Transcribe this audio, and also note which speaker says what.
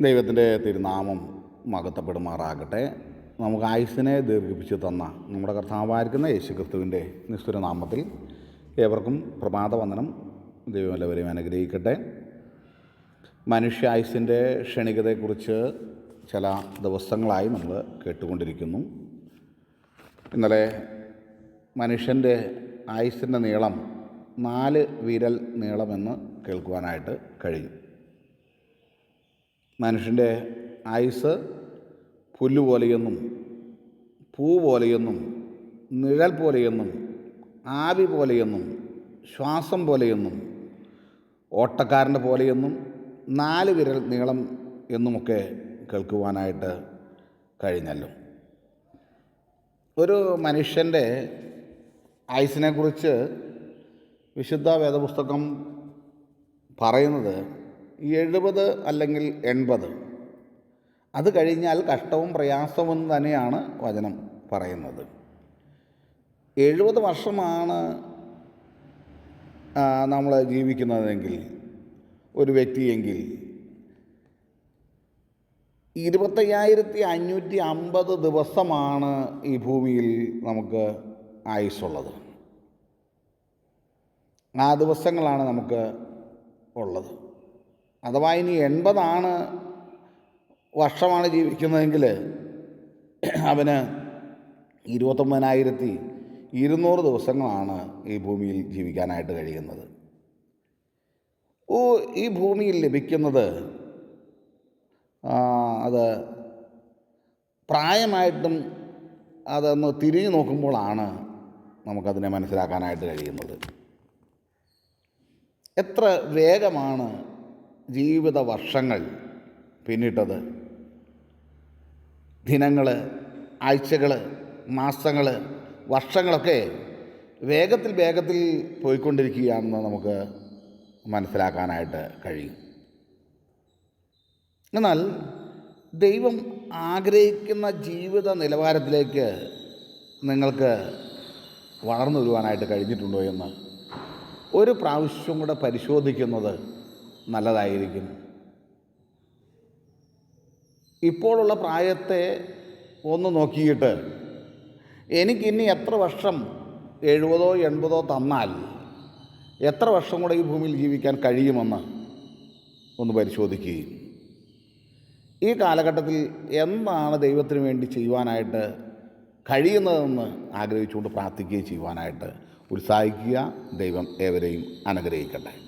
Speaker 1: ദൈവത്തിന്റെ തിരുനാമം മകത്തപ്പെടുമാറാകട്ടെ നമുക്ക് ആയുസിനെ ദീർഘിപ്പിച്ച് തന്ന നമ്മുടെ കർത്താവായിരിക്കുന്ന യേശു ക്രിസ്തുവിന്റെ നിസ്തുരനാമത്തിൽ ഏവർക്കും പ്രഭാതവന്ദനം. ദൈവം എല്ലാവരെയും അനുഗ്രഹിക്കട്ടെ. മനുഷ്യായുസിന്റെ ക്ഷണികതയെക്കുറിച്ച് ചില ദിവസങ്ങളായി നമ്മൾ കേട്ടുകൊണ്ടിരിക്കുന്നു. ഇന്നലെ മനുഷ്യന്റെ ആയുസിന്റെ നീളം നാല് വിരൽ നീളമെന്ന് കേൾക്കുവാനായിട്ട് കഴിഞ്ഞു. മനുഷ്യന്റെ ആയുസ് പുല്ല് പോലെയെന്നും പൂ പോലെയെന്നും നിഴൽ പോലെയെന്നും ആവി പോലെയെന്നും ശ്വാസം പോലെയെന്നും ഓട്ടക്കാരന്റെ പോലെയെന്നും നാല് വിരൽ നീളം എന്നുമൊക്കെ കേൾക്കുവാനായിട്ട് കഴിഞ്ഞല്ലോ. ഒരു മനുഷ്യന്റെ ആയുസിനെക്കുറിച്ച് വിശുദ്ധ വേദപുസ്തകം പറയുന്നത് എഴുപത് അല്ലെങ്കിൽ എൺപത്. അത് കഴിഞ്ഞാൽ കഷ്ടവും പ്രയാസവും തന്നെയാണ് വചനം പറയുന്നത്. എഴുപത് വർഷമാണ് നമ്മൾ ജീവിക്കുന്നതെങ്കിൽ ഒരു വ്യക്തിയെങ്കിൽ. ഇരുപത്തയ്യായിരത്തി അഞ്ഞൂറ്റി അമ്പത് ദിവസമാണ് ഈ ഭൂമിയിൽ നമുക്ക് ആയുസ്സുള്ളത്. ആ ദിവസങ്ങളാണ് നമുക്ക് ഉള്ളത്. അഥവാ ഇനി എൺപതാണ് വർഷമാണ് ജീവിക്കുന്നതെങ്കിൽ അവന് ഇരുപത്തൊമ്പതിനായിരത്തി ഇരുന്നൂറ് ദിവസങ്ങളാണ് ഈ ഭൂമിയിൽ ജീവിക്കാനായിട്ട് കഴിയുന്നത്. ഓ ഈ ഭൂമിയിൽ ലഭിക്കുന്നത് അത് പ്രായമായിട്ടും അതൊന്ന് തിരിഞ്ഞു നോക്കുമ്പോഴാണ് നമുക്കതിനെ മനസ്സിലാക്കാനായിട്ട് കഴിയുന്നത്. എത്ര വേഗമാണ് ജീവിത വർഷങ്ങൾ പിന്നിട്ടത്. ദിനങ്ങൾ ആഴ്ചകൾ മാസങ്ങൾ വർഷങ്ങളൊക്കെ വേഗത്തിൽ വേഗത്തിൽ പോയിക്കൊണ്ടിരിക്കുകയാണെന്ന് നമുക്ക് മനസ്സിലാക്കാനായിട്ട് കഴിയും. എന്നാൽ ദൈവം ആഗ്രഹിക്കുന്ന ജീവിത നിലവാരത്തിലേക്ക് നിങ്ങൾക്ക് വളർന്നു വരുവാനായിട്ട് കഴിഞ്ഞിട്ടുണ്ടോ എന്ന് ഒരു പ്രാവശ്യം കൂടെ പരിശോധിക്കുന്നത് നല്ലതായിരിക്കും. ഇപ്പോഴുള്ള പ്രായത്തെ ഒന്ന് നോക്കിയിട്ട് എനിക്കിനി എത്ര വർഷം എഴുപതോ എൺപതോ തന്നാൽ എത്ര വർഷം കൂടെ ഈ ഭൂമിയിൽ ജീവിക്കാൻ കഴിയുമെന്ന് ഒന്ന് പരിശോധിക്കുകയും. ഈ കാലഘട്ടത്തിൽ എന്താണ് ദൈവത്തിന് വേണ്ടി ചെയ്യുവാനായിട്ട് കഴിയുന്നതെന്ന് ആഗ്രഹിച്ചുകൊണ്ട് പ്രാർത്ഥിക്കുകയും ചെയ്യുവാനായിട്ട് ഉത്സാഹിക്കുക ദൈവം ഏവരെയും അനുഗ്രഹിക്കട്ടെ.